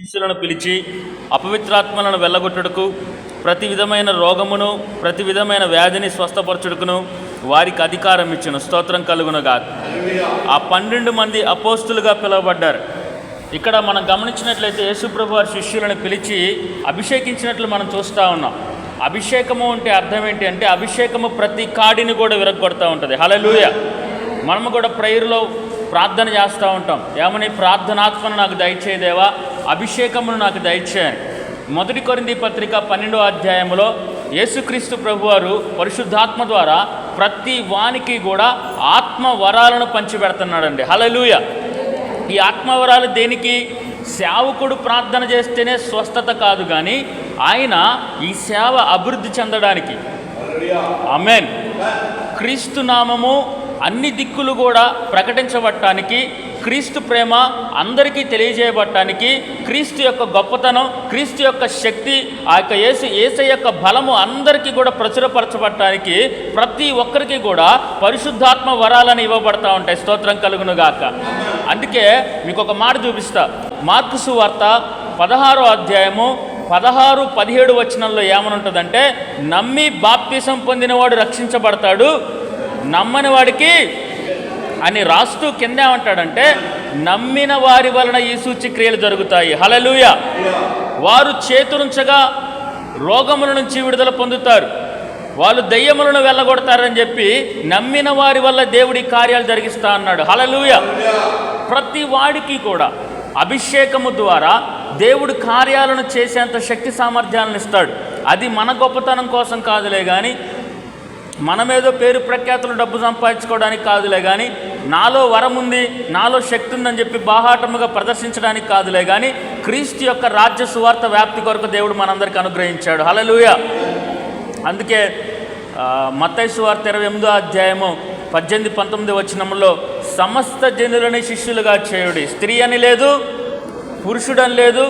శిష్యులను పిలిచి అపవిత్రాత్మలను వెళ్ళగొట్టుటకు ప్రతి విధమైన రోగమును ప్రతి విధమైన వ్యాధిని స్వస్థపరచుటకును వారికి అధికారం ఇచ్చిన. స్తోత్రం కలుగునుగా ఆ పన్నెండు మంది అపోస్తులుగా పిలువబడ్డారు. ఇక్కడ మనం గమనించినట్లయితే యేసుప్రభు వారి శిష్యులను పిలిచి అభిషేకించినట్లు మనం చూస్తూ ఉన్నాం. అభిషేకము అంటే అర్థం ఏంటి అంటే అభిషేకము ప్రతి కాడిని కూడా విరగొడతా ఉంటుంది. హలలుయ మనము కూడా ప్రేయర్లో ప్రార్థన చేస్తూ ఉంటాం. ఏమని? ప్రార్థనాత్మను నాకు దయచేదేవా అభిషేకమును నాకు దయచేయని మొదటి కొరింది పత్రిక పన్నెండో అధ్యాయంలో యేసుక్రీస్తు ప్రభువారు పరిశుద్ధాత్మ ద్వారా ప్రతి వానికి కూడా ఆత్మ వరాలను పంచిపెడుతున్నాడండి. హలలుయ ఈ ఆత్మవరాలు దేనికి? సేవకుడు ప్రార్థన చేస్తేనే స్వస్థత కాదు కానీ ఆయన ఈ సేవ అభివృద్ధి చెందడానికి. అమెన్ క్రీస్తు నామము అన్ని దిక్కులు కూడా ప్రకటించబట్టానికి క్రీస్తు ప్రేమ అందరికీ తెలియజేయబడటానికి క్రీస్తు యొక్క గొప్పతనం క్రీస్తు యొక్క శక్తి ఆ యొక్క ఏసు ఏసై యొక్క బలము అందరికీ కూడా ప్రచురపరచబడటానికి ప్రతి ఒక్కరికి కూడా పరిశుద్ధాత్మ వరాలను ఇవ్వబడతా ఉంటాయి. స్తోత్రం కలుగును గాక అందుకే మీకు ఒక మాట చూపిస్తా. మార్కుసు వార్త పదహారో అధ్యాయము పదహారు పదిహేడు వచనంలో ఏమనుంటుందంటే నమ్మి బాప్తిసం పొందినవాడు రక్షించబడతాడు నమ్మని వాడికి అని రాస్తూ కింద ఏమంటాడంటే నమ్మిన వారి వలన ఈ సూచిక్రియలు జరుగుతాయి. హలలుయ వారు చేతురుంచగా రోగముల నుంచి విడుదల పొందుతారు. వాళ్ళు దయ్యములను వెళ్ళగొడతారని చెప్పి నమ్మిన వారి వల్ల దేవుడి కార్యాలు జరిగిస్తా అన్నాడు. హలలుయ ప్రతి వాడికి కూడా అభిషేకము ద్వారా దేవుడు కార్యాలను చేసేంత శక్తి సామర్థ్యాలను ఇస్తాడు. అది మన గొప్పతనం కోసం కాదులే కానీ మనమేదో పేరు ప్రఖ్యాతులు డబ్బు సంపాదించుకోవడానికి కాదులే కానీ నాలో వరం ఉంది నాలో శక్తి ఉందని చెప్పి బాహాటముగా ప్రదర్శించడానికి కాదులే కానీ క్రీస్తు యొక్క రాజ్య సువార్త వ్యాప్తి కొరకు దేవుడు మనందరికి అనుగ్రహించాడు. హలలుయ అందుకే ఆ, మత్తయి సువార్త ఇరవై ఎనిమిదో అధ్యాయము పద్దెనిమిది పంతొమ్మిది వచనంలో సమస్త జనులని శిష్యులుగా చేయుడి. స్త్రీ అని లేదు పురుషుడని లేదు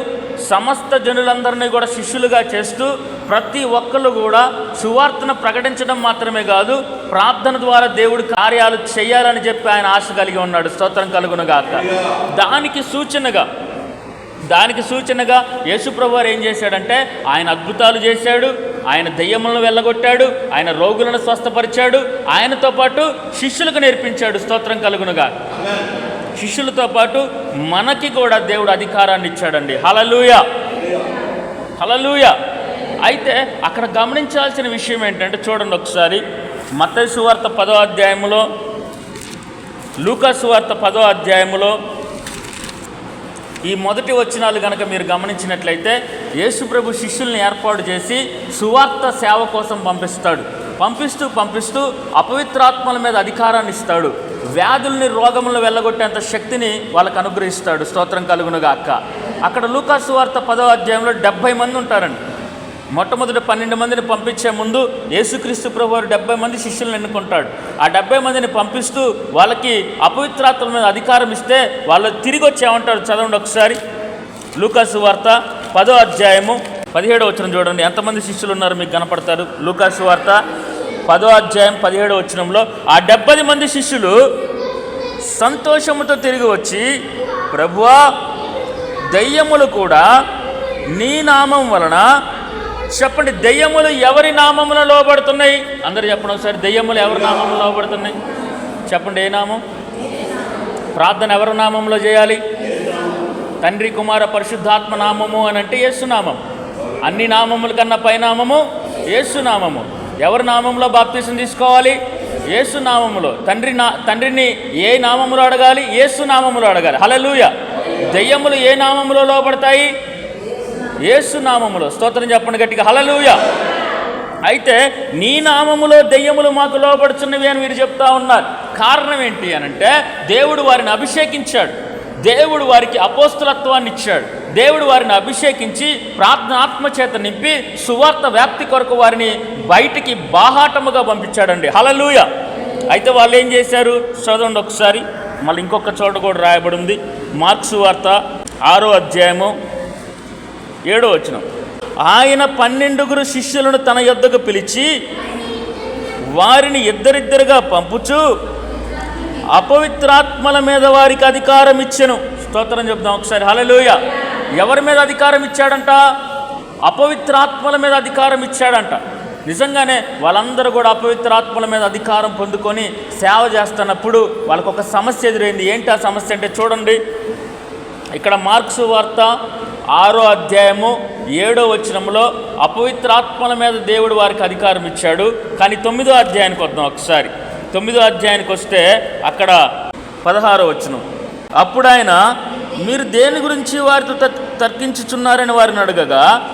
సమస్త జనులందరినీ కూడా శిష్యులుగా చేస్తూ ప్రతి ఒక్కరు కూడా సువార్తను ప్రకటించడం మాత్రమే కాదు ప్రార్థన ద్వారా దేవుడి కార్యాలు చేయాలని చెప్పి ఆయన ఆశ కలిగి ఉన్నాడు. స్తోత్రం కలుగునుగాక దానికి సూచనగా దానికి సూచనగా యేసుప్రభు వారు ఏం చేశాడంటే ఆయన అద్భుతాలు చేశాడు ఆయన దయ్యములను వెళ్ళగొట్టాడు ఆయన రోగులను స్వస్థపరిచాడు ఆయనతో పాటు శిష్యులకు నేర్పించాడు. స్తోత్రం కలుగునుగా శిష్యులతో పాటు మనకి కూడా దేవుడు అధికారాన్ని ఇచ్చాడండి. హలలుయ హలలుయ అయితే అక్కడ గమనించాల్సిన విషయం ఏంటంటే చూడండి ఒకసారి. మత్తయి సువార్త పదో అధ్యాయములో లూకా సువార్త పదో అధ్యాయములో ఈ మొదటి వచనాలు కనుక మీరు గమనించినట్లయితే యేసుప్రభు శిష్యుల్ని ఏర్పాటు చేసి సువార్త సేవ కోసం పంపిస్తాడు. పంపిస్తూ పంపిస్తూ అపవిత్రాత్మల మీద అధికారాన్ని ఇస్తాడు. వ్యాధుల్ని రోగములను వెళ్ళగొట్టేంత శక్తిని వాళ్ళకు అనుగ్రహిస్తాడు. స్తోత్రం కలుగునుగా అక్క అక్కడ లూకాసు వార్త పదో అధ్యాయంలో డెబ్భై మంది ఉంటారండి. మొట్టమొదటి పన్నెండు మందిని పంపించే ముందు యేసుక్రీస్తు ప్రభు వారు డెబ్బై మంది శిష్యులను ఎన్నుకుంటాడు. ఆ డెబ్బై మందిని పంపిస్తూ వాళ్ళకి అపవిత్రాత్మల మీద అధికారం ఇస్తే వాళ్ళు తిరిగి వచ్చి చదవండి ఒకసారి. లూకాసు వార్త పదో అధ్యాయము పదిహేడో వచ్చిన చూడండి. ఎంతమంది శిష్యులు ఉన్నారు మీకు కనపడతారు? లూకాసు వార్త పదో అధ్యాయం పదిహేడు వచనంలో ఆ డెబ్బై మంది శిష్యులు సంతోషముతో తిరిగి వచ్చి ప్రభువా దయ్యములు కూడా నీ నామం వలన చెప్పండి దెయ్యములు ఎవరి నామములో లోబడుతున్నాయి? అందరు చెప్పండి ఒకసారి దెయ్యములు ఎవరి నామంలో లోబడుతున్నాయి? చెప్పండి ఏ నామం? ప్రార్థన ఎవరి నామంలో చేయాలి? తండ్రి కుమార పరిశుద్ధాత్మ నామము అని అంటే యేసునామం అన్ని నామముల కన్నా పైనామము యేసునామము ఎవరి నామంలో బాప్తీసం తీసుకోవాలి? యేసు నామములో తండ్రి నా తండ్రిని ఏ నామములో అడగాలి? యేసు నామములో అడగాలి. హలలుయ దెయ్యములు ఏ నామములో లోపడతాయి యేసు నామములో స్తోత్రం చెప్పండి గట్టిగా. హలలుయ అయితే నీ నామములో దెయ్యములు మాకు లోపడుచున్నవి అని మీరు చెప్తా ఉన్నారు. కారణం ఏంటి అని అంటే దేవుడు వారిని అభిషేకించాడు. దేవుడు వారికి అపోస్తులత్వాన్ని ఇచ్చాడు. దేవుడు వారిని అభిషేకించి ప్రార్థనాత్మ చేత నింపి సువార్త వ్యాప్తి కొరకు వారిని బయటికి బాహాటముగా పంపించాడండి. హలలుయ అయితే వాళ్ళు ఏం చేశారు? చదవండి ఒకసారి. మళ్ళీ ఇంకొక చోట కూడా రాయబడి ఉంది మార్క్స్ వార్త ఆరో అధ్యాయము ఏడో వచ్చిన ఆయన పన్నెండుగురు శిష్యులను తన యొద్దకు పిలిచి వారిని ఇద్దరిద్దరుగా పంపుచు అపవిత్రాత్మల మీద వారికి అధికారం ఇచ్చెను స్తోత్రం చెప్దాం ఒకసారి. హలలోయ ఎవరి మీద అధికారం ఇచ్చాడంట? అపవిత్రాత్మల మీద అధికారం ఇచ్చాడంట. నిజంగానే వాళ్ళందరూ కూడా అపవిత్రాత్మల మీద అధికారం పొందుకొని సేవ చేస్తున్నప్పుడు వాళ్ళకు ఒక సమస్య ఎదురైంది. ఏంటి ఆ సమస్య అంటే చూడండి. ఇక్కడ మార్క్స్ వార్త ఆరో అధ్యాయము ఏడో వచనంలో అపవిత్రాత్మల మీద దేవుడు వారికి అధికారం ఇచ్చాడు. కానీ తొమ్మిదో అధ్యాయానికి వద్దాం ఒకసారి. తొమ్మిదో అధ్యాయానికి వస్తే అక్కడ పదహారో వచనం. అప్పుడు ఆయన మీరు దేని గురించి వారితో తర్కించుచున్నారని వారిని అడగగా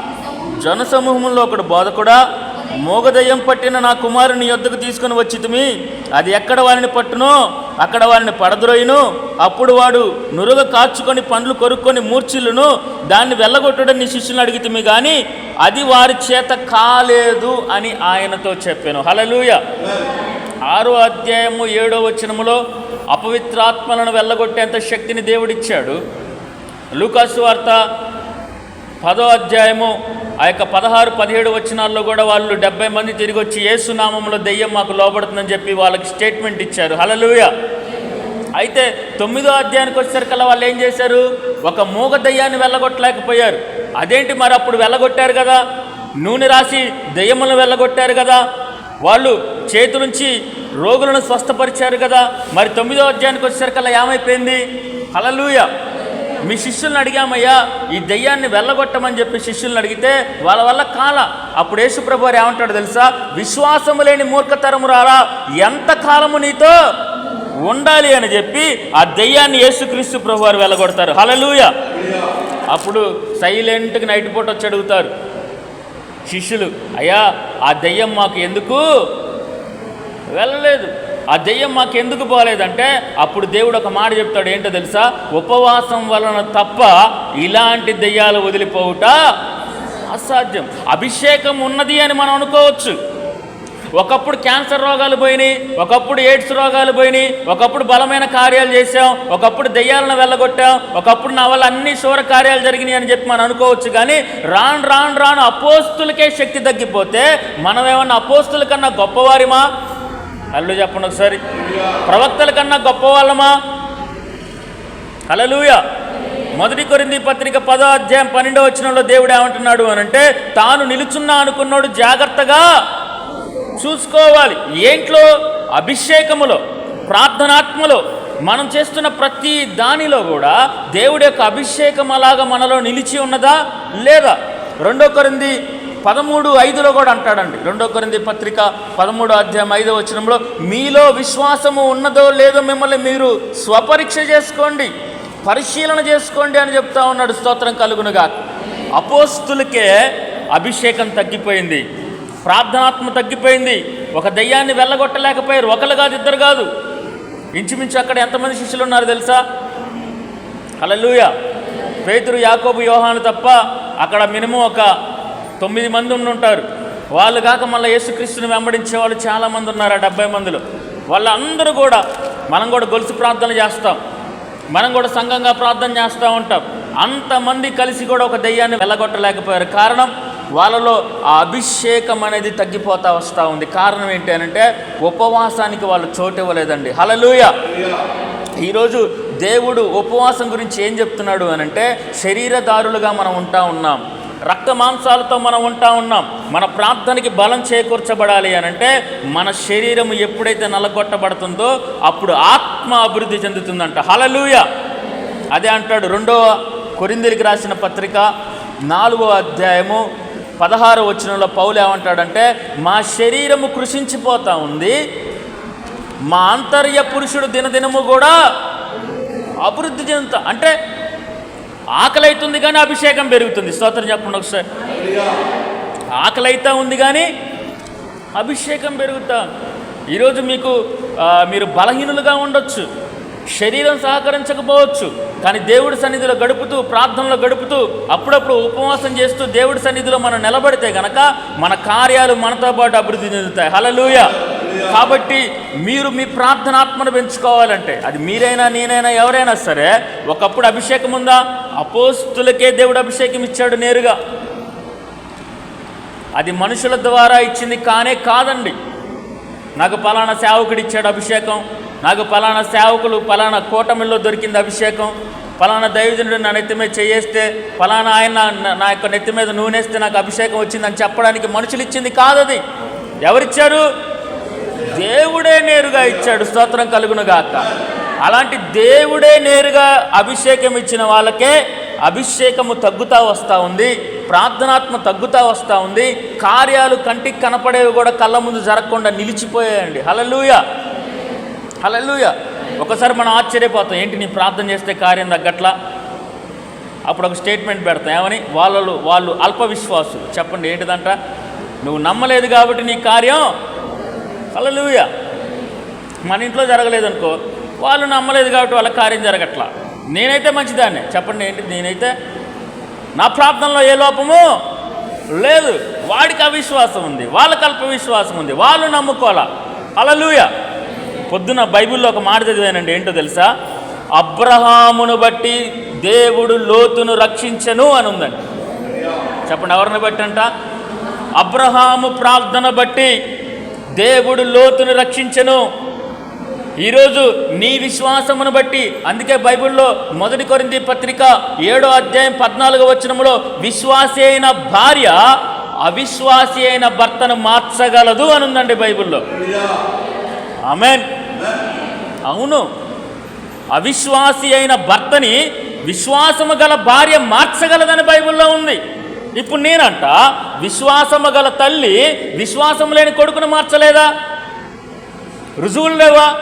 జనసమూహంలో ఒకడు బోధకుడా మోగదయం పట్టిన నా కుమారుని యొద్దకు తీసుకుని వచ్చితిమి. అది ఎక్కడ వారిని పట్టునో అక్కడ వారిని పడద్రోయిను. అప్పుడు వాడు నురుగ కాచుకొని పండ్లు కొరుక్కొని మూర్చిల్లును దాన్ని వెళ్ళగొట్టడం నీ శిష్యులను అడిగితే కానీ అది వారి చేత కాలేదు అని ఆయనతో చెప్పాను. హలలుయ ఆరో అధ్యాయము ఏడో వచనములో అపవిత్రాత్మలను వెళ్ళగొట్టేంత శక్తిని దేవుడిచ్చాడు. లూకాసు వార్త పదో అధ్యాయము ఆ యొక్క పదహారు పదిహేడు వచ్చినాల్లో కూడా వాళ్ళు డెబ్బై మంది తిరిగి వచ్చి ఏసునామంలో దెయ్యం మాకు లోపడుతుందని చెప్పి వాళ్ళకి స్టేట్మెంట్ ఇచ్చారు. హలలుయ అయితే తొమ్మిదో అధ్యాయానికి వచ్చేసరికల్లా వాళ్ళు ఏం చేశారు? ఒక మూగ దయ్యాన్ని వెళ్ళగొట్టలేకపోయారు. అదేంటి మరి అప్పుడు వెళ్ళగొట్టారు కదా? నూనె రాసి దయ్యములను వెళ్ళగొట్టారు కదా? వాళ్ళు చేతి నుంచి రోగులను స్వస్థపరిచారు కదా? మరి తొమ్మిదో అధ్యాయానికి వచ్చేసరికల్లా ఏమైపోయింది? హలలుయ మీ శిష్యుల్ని అడిగామయ్యా ఈ దెయ్యాన్ని వెళ్ళగొట్టమని చెప్పి శిష్యుల్ని అడిగితే వాళ్ళ వల్ల కాల. అప్పుడు యేసుప్రభు వారు ఏమంటాడు తెలుసా? విశ్వాసము లేని మూర్ఖతరము రారా? ఎంత కాలము నీతో ఉండాలి అని చెప్పి ఆ దెయ్యాన్ని యేసుక్రీస్తు ప్రభు వారు వెళ్ళగొడతారు. హలలుయ అప్పుడు సైలెంట్గా నైట్ పూట వచ్చి అడుగుతారు శిష్యులు అయ్యా ఆ దెయ్యం మాకు ఎందుకు వెళ్ళలేదు? ఆ దెయ్యం మాకు ఎందుకు పోలేదంటే అప్పుడు దేవుడు ఒక మాట చెప్తాడు ఏంటో తెలుసా? ఉపవాసం వలన తప్ప ఇలాంటి దెయ్యాలు వదిలిపోవుట అసాధ్యం. అభిషేకం ఉన్నది అని మనం అనుకోవచ్చు. ఒకప్పుడు క్యాన్సర్ రోగాలు పోయినాయి ఒకప్పుడు ఎయిడ్స్ రోగాలు పోయినాయి ఒకప్పుడు బలమైన కార్యాలు చేశాం ఒకప్పుడు దెయ్యాలను వెళ్ళగొట్టాం ఒకప్పుడు నా వల్ల అన్ని శూర కార్యాలు జరిగినాయి అని చెప్పి మనం అనుకోవచ్చు. కానీ రాను రాను రాను అపోస్తులకే శక్తి తగ్గిపోతే మనం ఏమన్నా అపోస్తుల కన్నా గొప్పవారిమా? అల్లు చెప్పండి ఒకసారి. ప్రవక్తల కన్నా గొప్పవాళ్ళమా? అలలుయ మొదటి కొరింది పత్రిక పదో అధ్యాయం పన్నెండో వచ్చినంలో దేవుడు ఏమంటున్నాడు అని అంటే తాను నిలుచున్నా అనుకున్నాడు జాగ్రత్తగా. చూసుకోవాలి. ఏంట్లో? అభిషేకములో ప్రార్థనాత్మలో మనం చేస్తున్న ప్రతి దానిలో కూడా దేవుడి యొక్క అభిషేకం అలాగా మనలో నిలిచి ఉన్నదా? లేదా? రెండో కొరింది పదమూడు ఐదులో కూడా అంటాడండి. రెండో కొరింది పత్రిక పదమూడు అధ్యాయం ఐదో వచ్చినంలో మీలో విశ్వాసము ఉన్నదో లేదో మిమ్మల్ని మీరు స్వపరీక్ష చేసుకోండి పరిశీలన చేసుకోండి అని చెప్తా ఉన్నాడు. స్తోత్రం కలుగునుగా అపోస్తులకే అభిషేకం తగ్గిపోయింది ప్రార్థనాత్మ తగ్గిపోయింది ఒక దయ్యాన్ని వెళ్ళగొట్టలేకపోయారు. ఒకరు కాదు ఇద్దరు కాదు. ఇంచుమించు అక్కడ ఎంతమంది శిష్యులు ఉన్నారు తెలుసా? హల్లెలూయ. పేతురు యాకోబు యోహాను తప్ప అక్కడ మినిమం ఒక తొమ్మిది మంది ఉండి ఉంటారు వాళ్ళు కాక మళ్ళీ యేసుక్రీస్తుని వెంబడించే వాళ్ళు చాలామంది ఉన్నారు ఆ డెబ్బై మందిలో. వాళ్ళందరూ కూడా మనం కూడా గొలుసు ప్రార్థన చేస్తాం. మనం కూడా సంఘంగా ప్రార్థన చేస్తూ ఉంటాం. అంతమంది కలిసి కూడా ఒక దెయ్యాన్ని వెళ్ళగొట్టలేకపోయారు. కారణం వాళ్ళలో ఆ అభిషేకం అనేది తగ్గిపోతూ వస్తూ ఉంది. కారణం ఏంటి అంటే ఉపవాసానికి వాళ్ళు చోటు ఇవ్వలేదండి. హలలుయ ఈరోజు దేవుడు ఉపవాసం గురించి ఏం చెప్తున్నాడు అని అంటే శరీరదారులుగా మనం ఉంటా ఉన్నాం. రక్త మాంసాలతో మనం ఉంటా ఉన్నాం. మన ప్రార్థనకి బలం చేకూర్చబడాలి అని అంటే మన శరీరం ఎప్పుడైతే నలగొట్టబడుతుందో అప్పుడు ఆత్మ అభివృద్ధి చెందుతుందంట. హలలుయ అదే అంటాడు రెండవ కొరిందిరికి రాసిన పత్రిక నాలుగో అధ్యాయము పదహారు వచనంలో పౌలు ఏమంటాడంటే మా శరీరము కృషించిపోతూ ఉంది. మా అంతర్య పురుషుడు దినదినము కూడా అభివృద్ధి చెందుతా అంటే ఆకలి అవుతుంది కానీ అభిషేకం పెరుగుతుంది. స్తోత్రం చెప్పండి ఒకసారి. ఆకలి అయితే ఉంది కానీ అభిషేకం పెరుగుతా. ఈరోజు మీకు మీరు బలహీనులుగా ఉండొచ్చు. శరీరం సహకరించకపోవచ్చు. కానీ దేవుడి సన్నిధిలో గడుపుతూ ప్రార్థనలో గడుపుతూ అప్పుడప్పుడు ఉపవాసం చేస్తూ దేవుడి సన్నిధిలో మనం నిలబడితే గనక మన కార్యాలు మనతో పాటు అభివృద్ధి చెందుతాయి. హలలుయ కాబట్టి మీరు మీ ప్రార్థనాత్మను పెంచుకోవాలంటే అది మీరైనా నేనైనా ఎవరైనా సరే ఒకప్పుడు అభిషేకం ఉందా? అపోస్తులకే దేవుడు అభిషేకం ఇచ్చాడు నేరుగా. అది మనుషుల ద్వారా ఇచ్చింది కానే కాదండి. నాకు పలానా సేవకుడు ఇచ్చాడు అభిషేకం. నాకు పలానా సేవకులు పలానా కూటమిలో దొరికింది అభిషేకం. ఫలానా దైవజనుడు నా నెత్తి మీద చేయేస్తే ఫలానా ఆయన నా- యొక్క నెత్తి మీద నూనెస్తే నాకు అభిషేకం వచ్చిందని చెప్పడానికి మనుషులు ఇచ్చింది కాదది. ఎవరిచ్చారు? దేవుడే నేరుగా ఇచ్చాడు స్తోత్రం కలుగునుగాక. అలాంటి దేవుడే నేరుగా అభిషేకం ఇచ్చిన వాళ్ళకే అభిషేకము తగ్గుతూ వస్తూ ఉంది ప్రార్థనాత్మ తగ్గుతూ వస్తూ ఉంది కార్యాలు కంటికి కనపడేవి కూడా కళ్ళ ముందు జరగకుండా నిలిచిపోయాయండి. హలలుయ హలలుయ ఒకసారి మనం ఆశ్చర్యపోతాం ఏంటి నీ ప్రార్థన చేస్తే కార్యం తగ్గట్లా? అప్పుడు ఒక స్టేట్మెంట్ పెడతాం ఏమని? వాళ్ళు వాళ్ళు అల్ప విశ్వాసులు చెప్పండి ఏంటిదంట? నువ్వు నమ్మలేదు కాబట్టి నీ కార్యం. హలలుయ మన ఇంట్లో జరగలేదనుకో వాళ్ళు నమ్మలేదు కాబట్టి వాళ్ళ కార్యం జరగట్లా. నేనైతే మంచిదాన్ని. చెప్పండి ఏంటి? నేనైతే నా ప్రార్థనలో ఏ లోపము లేదు. వాడికి అవిశ్వాసం ఉంది. వాళ్ళకి కల్ప విశ్వాసం ఉంది. వాళ్ళు నమ్ముకోవాలా? అలలుయ పొద్దున బైబిల్లో ఒక మాట చదివానండి. ఏంటో తెలుసా? అబ్రహామును బట్టి దేవుడు లోతును రక్షించను అని ఉందండి. చెప్పండి ఎవరిని బట్టి అంట? అబ్రహాము ప్రార్థన బట్టి దేవుడు లోతును రక్షించను. ఈరోజు నీ విశ్వాసమును బట్టి అందుకే బైబిల్లో మొదటి కొరింది పత్రిక ఏడో అధ్యాయం పద్నాలుగో వచనములో విశ్వాసి అయిన భార్య అవిశ్వాసి అయిన భర్తను మార్చగలదు అని ఉందండి బైబిల్లో. ఆమెన్. అవును. అవిశ్వాసి అయిన భర్తని విశ్వాసము గల భార్య మార్చగలదని బైబిల్లో ఉంది. ఇప్పుడు నేనంట విశ్వాసము గల తల్లి విశ్వాసం లేని కొడుకును మార్చలేదా? రుజువులు లేవా?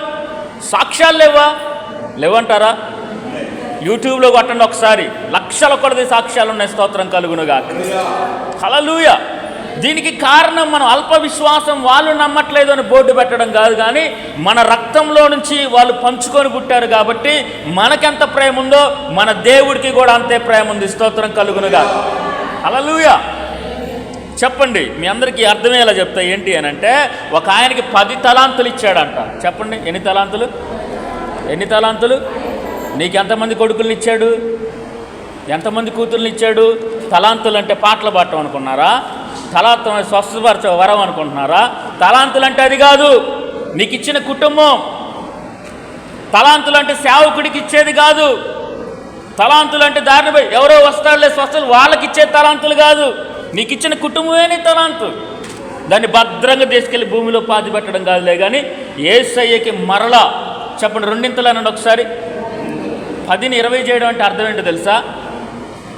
సాక్ష్యాలు లేవా? లేవంటారా? యూట్యూబ్లో కొట్టండి ఒకసారి. లక్షల కొలది సాక్ష్యాలు ఉన్నాయి. స్తోత్రం కలుగునుగా హలలుయ దీనికి కారణం మనం అల్ప విశ్వాసం వాళ్ళు నమ్మట్లేదు అని బోర్డు పెట్టడం కాదు కానీ మన రక్తంలో నుంచి వాళ్ళు పంచుకొని పుట్టారు కాబట్టి మనకెంత ప్రేమ ఉందో మన దేవుడికి కూడా అంతే ప్రేమ ఉంది. స్తోత్రం కలుగునుగా హలలుయ చెప్పండి మీ అందరికీ అర్థమయ్యేలా చెప్తా ఏంటి అని అంటే ఒక ఆయనకి పది తలాంతులు ఇచ్చాడంట. చెప్పండి ఎన్ని తలాంతులు? ఎన్ని తలాంతులు? నీకు ఎంతమంది కొడుకుల్ని ఇచ్చాడు? ఎంతమంది కూతుర్ని ఇచ్చాడు? తలాంతులు అంటే పాటలు పాడటం అనుకున్నారా? తలాంతం స్వస్థపరచ వరం అనుకుంటున్నారా? తలాంతులు అంటే అది కాదు నీకు ఇచ్చిన కుటుంబం. తలాంతులు అంటే సేవకుడికి ఇచ్చేది కాదు. తలాంతులు అంటే దారిని ఎవరో వస్తారులే స్వస్థలు వాళ్ళకి ఇచ్చే తలాంతులు కాదు. నీకు ఇచ్చిన కుటుంబమే నీ తలాంతు. దాన్ని భద్రంగా తీసుకెళ్ళి భూమిలో పాతి పెట్టడం కాదులే కానీ ఏసయ్యకి మరలా చెప్పండి రెండింతలు అనండి ఒకసారి. పదిని ఇరవై చేయడం అంటే అర్థం ఏంటో తెలుసా?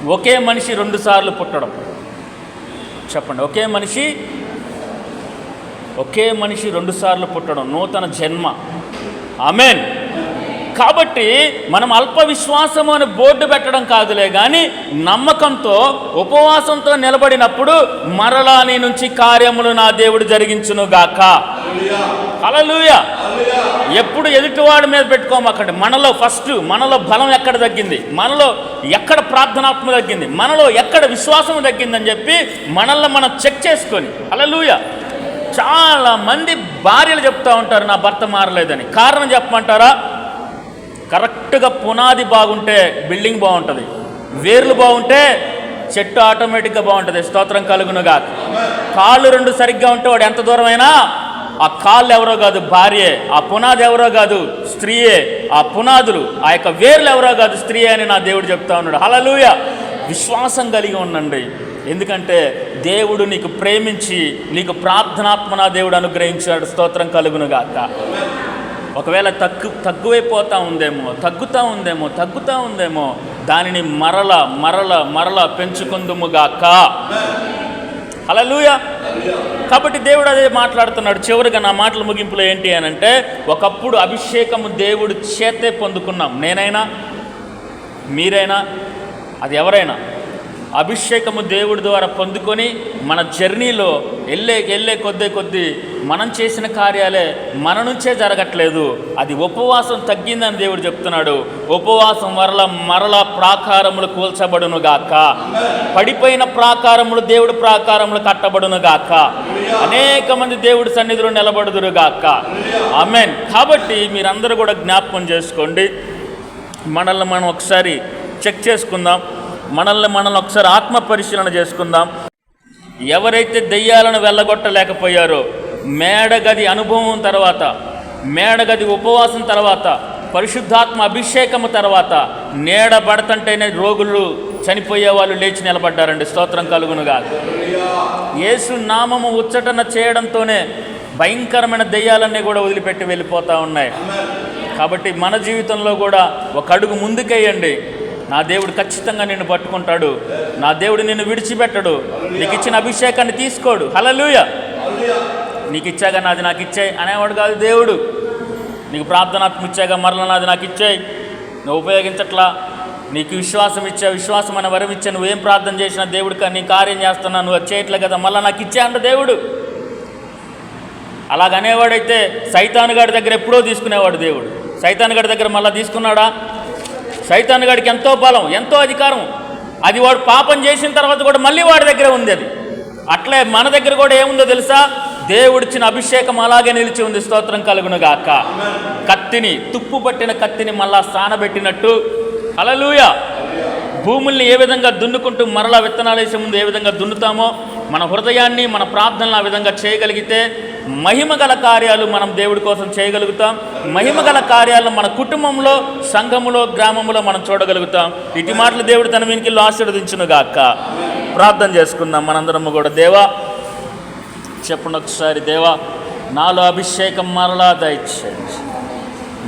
ఒకే మనిషి రెండు సార్లు పుట్టడం. చెప్పండి ఒకే మనిషి ఒకే మనిషి రెండు సార్లు పుట్టడం నూతన జన్మ. ఆమెన్. కాబట్టి మనం అల్ప విశ్వాసము అని బోర్డు పెట్టడం కాదులే కానీ నమ్మకంతో ఉపవాసంతో నిలబడినప్పుడు మరలా నీ నుంచి కార్యములు నా దేవుడు జరిగించును గాక. హల్లెలూయ. ఎప్పుడు ఎదుటివాడి మీద పెట్టుకోమాకండి. మనలో ఫస్ట్ మనలో బలం ఎక్కడ తగ్గింది? మనలో ఎక్కడ ప్రార్థనాత్మ తగ్గింది? మనలో ఎక్కడ విశ్వాసం తగ్గిందని చెప్పి మనల్ని మనం చెక్ చేసుకొని. అలలుయ చాలా మంది భార్యలు చెప్తూ ఉంటారు నా భర్త మారలేదని. కారణం చెప్పమంటారా? కరెక్ట్గా పునాది బాగుంటే బిల్డింగ్ బాగుంటుంది. వేర్లు బాగుంటే చెట్టు ఆటోమేటిక్గా బాగుంటుంది. స్తోత్రం కలుగునుగా కాళ్ళు రెండు సరిగ్గా ఉంటే వాడు ఎంత దూరమైనా ఆ కాళ్ళు ఎవరో కాదు భార్యే ఆ పునాది ఎవరో కాదు స్త్రీయే ఆ పునాదులు ఆ యొక్క వేర్లు ఎవరో కాదు స్త్రీయే అని నా దేవుడు చెప్తా ఉన్నాడు. హలలుయ విశ్వాసం కలిగి ఉండండి. ఎందుకంటే దేవుడు నీకు ప్రేమించి నీకు ప్రార్థనాత్మన దేవుడు అనుగ్రహించాడు. స్తోత్రం కలుగునుగాక. ఒకవేళ తగ్గు తగ్గువైపోతా ఉందేమో తగ్గుతా ఉందేమో తగ్గుతా ఉందేమో దానిని మరల మరల మరల పెంచుకుందుముగాక. అలలుయ కాబట్టి దేవుడు అదే మాట్లాడుతున్నాడు. చివరిగా నా మాటల ముగింపులో ఏంటి అని అంటే ఒకప్పుడు అభిషేకము దేవుడు చేతే పొందుకున్నాం. నేనైనా మీరైనా అది ఎవరైనా అభిషేకము దేవుడి ద్వారా పొందుకొని మన జర్నీలో వెళ్ళే వెళ్ళే కొద్ది కొద్దీ మనం చేసిన కార్యాలే మన నుంచే జరగట్లేదు. అది ఉపవాసం తగ్గిందని దేవుడు చెప్తున్నాడు. ఉపవాసం వరల మరల ప్రాకారములు కూల్చబడును గాక. పడిపోయిన ప్రాకారములు దేవుడు ప్రాకారములు కట్టబడును గాక. అనేక మంది దేవుడి సన్నిధిలో నిలబడుదురు గాక. ఆమెన్. కాబట్టి మీరందరూ కూడా జ్ఞాపకం చేసుకోండి. మనల్ని మనం ఒకసారి చెక్ చేసుకుందాం. మనల్ని మనల్ని ఒకసారి ఆత్మ పరిశీలన చేసుకుందాం. ఎవరైతే దెయ్యాలను వెళ్ళగొట్టలేకపోయారో మేడగది అనుభవం తర్వాత మేడగది ఉపవాసం తర్వాత పరిశుద్ధాత్మ అభిషేకము తర్వాత నీడ పడతంటేనే రోగులు చనిపోయే వాళ్ళు లేచి నిలబడ్డారండి. స్తోత్రం కలుగునుగా. యేసు నామము ఉచ్చటన చేయడంతోనే భయంకరమైన దెయ్యాలన్నీ కూడా వదిలిపెట్టి వెళ్ళిపోతూ ఉన్నాయి. కాబట్టి మన జీవితంలో కూడా ఒక అడుగు ముందుకేయండి. నా దేవుడు ఖచ్చితంగా నిన్ను పట్టుకుంటాడు. నా దేవుడు నిన్ను విడిచిపెట్టడు. నీకు ఇచ్చిన అభిషేకాన్ని తీసుకోడు. హలలుయ నీకు ఇచ్చాగా నాది నాకు ఇచ్చాయి అనేవాడు కాదు దేవుడు. నీకు ప్రార్థనాత్మ ఇచ్చాగా మరల నాది నాకు ఇచ్చాయి. నువ్వు ఉపయోగించట్లా. నీకు విశ్వాసం ఇచ్చా విశ్వాసం అనే వరం ఇచ్చా. నువ్వేం ప్రార్థన చేసినా దేవుడికి నీ కార్యం చేస్తున్నా నువ్వు చేయట్లే కదా. మళ్ళీ నాకు ఇచ్చా అంట దేవుడు. అలాగనేవాడైతే సైతాను గారి దగ్గర ఎప్పుడో తీసుకునేవాడు దేవుడు. సైతాన్ గారి దగ్గర మళ్ళీ తీసుకున్నాడా? సైతాను గాడికి ఎంతో బలం ఎంతో అధికారం. అది వాడు పాపం చేసిన తర్వాత కూడా మళ్ళీ వాడి దగ్గర ఉంది అది. అట్లే మన దగ్గర కూడా ఏముందో తెలుసా? దేవుడిచ్చిన అభిషేకం అలాగే నిలిచి ఉంది. స్తోత్రం కలుగును గాక కత్తిని తుప్పు పట్టిన కత్తిని మళ్ళా సానబెట్టినట్టు. అలలుయ భూముల్ని ఏ విధంగా దున్నుకుంటూ మరలా విత్తనాలు వేసే ముందు ఏ విధంగా దున్నుతామో మన హృదయాన్ని మన ప్రార్థనలు ఆ విధంగా చేయగలిగితే మహిమ గల కార్యాలు మనం దేవుడి కోసం చేయగలుగుతాం. మహిమ గల కార్యాలను మన కుటుంబంలో సంఘములో గ్రామంలో మనం చూడగలుగుతాం. ఇటు మాటలు దేవుడు తన వెనుకల్లో ఆశీర్వదించునుగాక. ప్రార్థన చేసుకుందాం మనందరము కూడా. దేవా చెప్పండి ఒకసారి దేవా నాలో అభిషేకం మరలా దయచేయండి.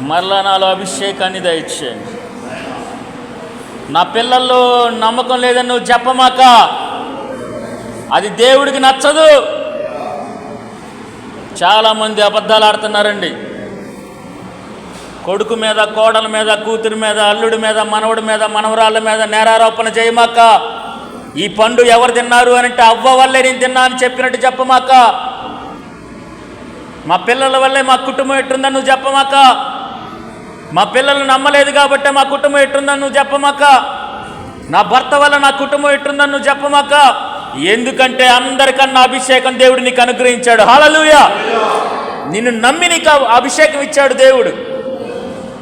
మరలా నాలో అభిషేకాన్ని దయచేయండి. నా పిల్లల్లో నమ్మకం లేదని నువ్వు చెప్పమాక అది దేవుడికి నచ్చదు. చాలామంది అబద్ధాలు ఆడుతున్నారండి. కొడుకు మీద కోడల మీద కూతురి మీద అల్లుడి మీద మనవడి మీద మనవరాళ్ళ మీద నేరారోపణ చేయమాక ఈ పండు ఎవరు తిన్నారు అని అంటే అవ్వ వల్లే నేను తిన్నా అని చెప్పినట్టు చెప్పమాక మా పిల్లల వల్లే మా కుటుంబం ఎట్టుందని నువ్వు చెప్పమాక మా పిల్లలు నమ్మలేదు కాబట్టి మా కుటుంబం ఎట్టుందని నువ్వు చెప్పమాక నా భర్త వల్ల నా కుటుంబం ఎట్టుందని నువ్వు చెప్పమాక ఎందుకంటే అందరికన్నా అభిషేకం దేవుడు నీకు అనుగ్రహించాడు. హాలలుయా నిన్ను నమ్మి నీకు అభిషేకం ఇచ్చాడు దేవుడు.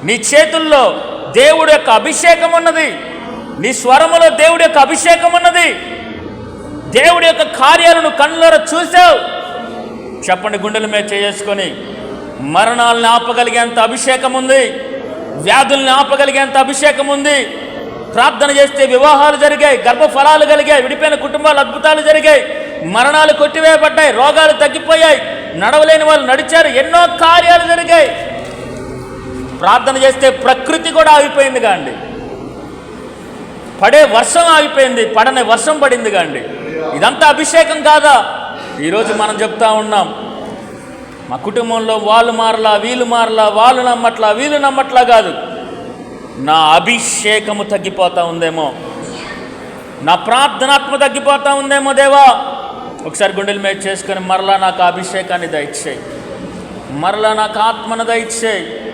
నీ చేతుల్లో దేవుడు యొక్క అభిషేకం ఉన్నది. నీ స్వరములో దేవుడి యొక్క అభిషేకం ఉన్నది. దేవుడి యొక్క కార్యాలను కళ్ళలో చూసావు చెప్పండి గుండెల మీద చేసుకొని మరణాలను ఆపగలిగేంత అభిషేకం ఉంది. వ్యాధుల్ని ఆపగలిగేంత అభిషేకం ఉంది. ప్రార్థన చేస్తే వివాహాలు జరిగాయి గర్భఫలాలు కలిగాయి విడిపోయిన కుటుంబాలు అద్భుతాలు జరిగాయి మరణాలు కొట్టివేయబడ్డాయి రోగాలు తగ్గిపోయాయి నడవలేని వాళ్ళు నడిచారు ఎన్నో కార్యాలు జరిగాయి. ప్రార్థన చేస్తే ప్రకృతి కూడా ఆగిపోయింది కాండి. పడే వర్షం ఆగిపోయింది పడని వర్షం పడింది కాండి. ఇదంతా అభిషేకం కాదా? ఈరోజు మనం చెప్తా ఉన్నాం. మా కుటుంబంలో వాళ్ళు మారలా వీళ్ళు మారలా వాళ్ళు నమ్మట్లా వీళ్ళు నమ్మట్లా కాదు. నా అభిషేకము తగ్గిపోతూ ఉందేమో. నా ప్రార్థనాత్మ తగ్గిపోతూ ఉందేమో దేవా. ఒకసారి గుండెలు మీద చేసుకొని మరలా నాకు అభిషేకాన్ని దయచేయి. మరలా నాకు ఆత్మను దయచేయి.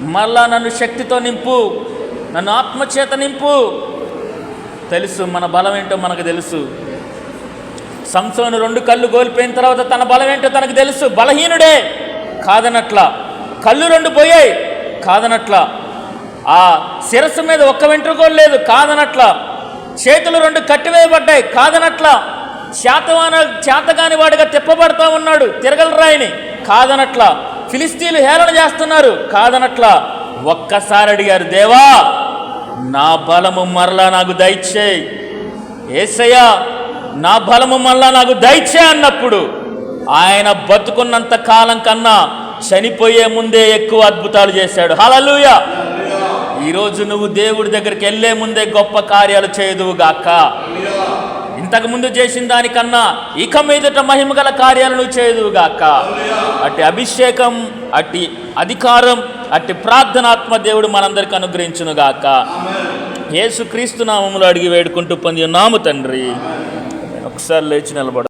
మరలా నన్ను శక్తితో నింపు. నన్ను ఆత్మచేత నింపు. తెలుసు మన బలం ఏంటో మనకు తెలుసు. సంసోను రెండు కళ్ళు కోల్పోయిన తర్వాత తన బలం ఏంటో తనకు తెలుసు. బలహీనుడే. కాదనట్లా. కళ్ళు రెండు పోయాయి. కాదనట్లా. ఆ శిరస్సు మీద ఒక్క వెంట్రుకోలు లేదు కాదనట్లా. చేతులు రెండు కట్టివేయబడ్డాయి కాదనట్లా. చేతవాన చేతగాని వాడిగా తిప్పబడతా ఉన్నాడు తిరగల కాదనట్ల కాదనట్లా. ఫిలిస్తీన్లు హేళన చేస్తున్నారు కాదనట్లా. ఒక్కసారి అడిగారు దేవా నా బలము మరలా నాకు దయచేయి. ఏసయ్యా నా బలము మరలా నాకు దయచే అన్నప్పుడు ఆయన బతుకున్నంత కాలం కన్నా చనిపోయే ముందే ఎక్కువ అద్భుతాలు చేశాడు. హలలుయ ఈరోజు నువ్వు దేవుడి దగ్గరికి వెళ్ళే ముందే గొప్ప కార్యాలు చేయదువు గాక ఇంతకు ముందు చేసిన దానికన్నా ఇక మీదట మహిమ గల కార్యాలను చేయదువుగాక. అట్టి అభిషేకం అట్టి అధికారం అట్టి ప్రార్థనాత్మ దేవుడు మనందరికి అనుగ్రహించును గాక యేసు క్రీస్తు నామములో అడిగి వేడుకుంటూ పొంది నాము తండ్రి. ఒకసారి లేచి నిలబడ